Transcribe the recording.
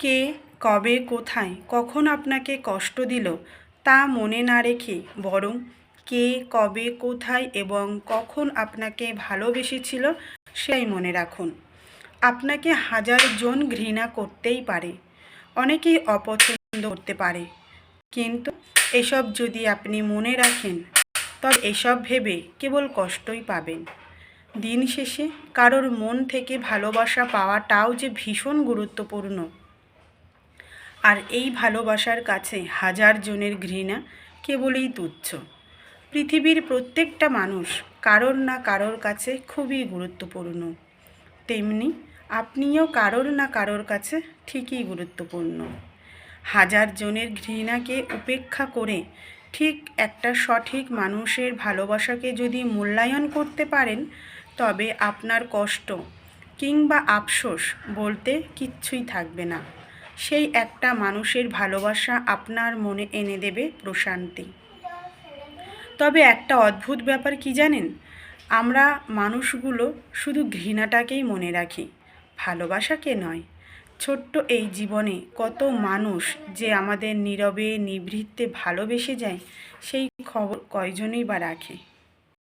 কে, কবে, কোথায়, কখন আপনাকে কষ্ট দিল তা মনে না রেখে বরং কে, কবে, কোথায় এবং কখন আপনাকে ভালোবেসেছিল সেই মনে রাখুন। আপনাকে হাজার জন ঘৃণা করতেই পারে, অনেকেই অপছন্দ করতে পারে। কিন্তু এসব যদি আপনি মনে রাখেন, তবে এসব ভেবে কেবল কষ্টই পাবেন। দিন শেষে কারোর মন থেকে ভালোবাসা পাওয়াটাও যে ভীষণ গুরুত্বপূর্ণ। আর এই ভালোবাসার কাছে হাজার জনের ঘৃণা কেবলই তুচ্ছ। পৃথিবীর প্রত্যেকটা মানুষ কারোর না কারোর কাছে খুবই গুরুত্বপূর্ণ। তেমনি আপনিও কারোর না কারোর কাছে ঠিকই গুরুত্বপূর্ণ। হাজার জনের ঘৃণাকে উপেক্ষা করে ঠিক একটা সঠিক মানুষের ভালোবাসাকে যদি মূল্যায়ন করতে পারেন, তবে আপনার কষ্ট কিংবা আফসোস বলতে কিচ্ছুই থাকবে না। সেই একটা মানুষের ভালোবাসা আপনার মনে এনে দেবে প্রশান্তি। তবে একটা অদ্ভুত ব্যাপার কি জানেন? আমরা মানুষগুলো শুধু ঘৃণাটাকেই মনে রাখি, ভালোবাসাকে নয়। ছোট্ট এই জীবনে কত মানুষ যে আমাদের নীরবে নিভৃতে ভালোবেসে যায়, সেই খবর কয়জনেই বা রাখে?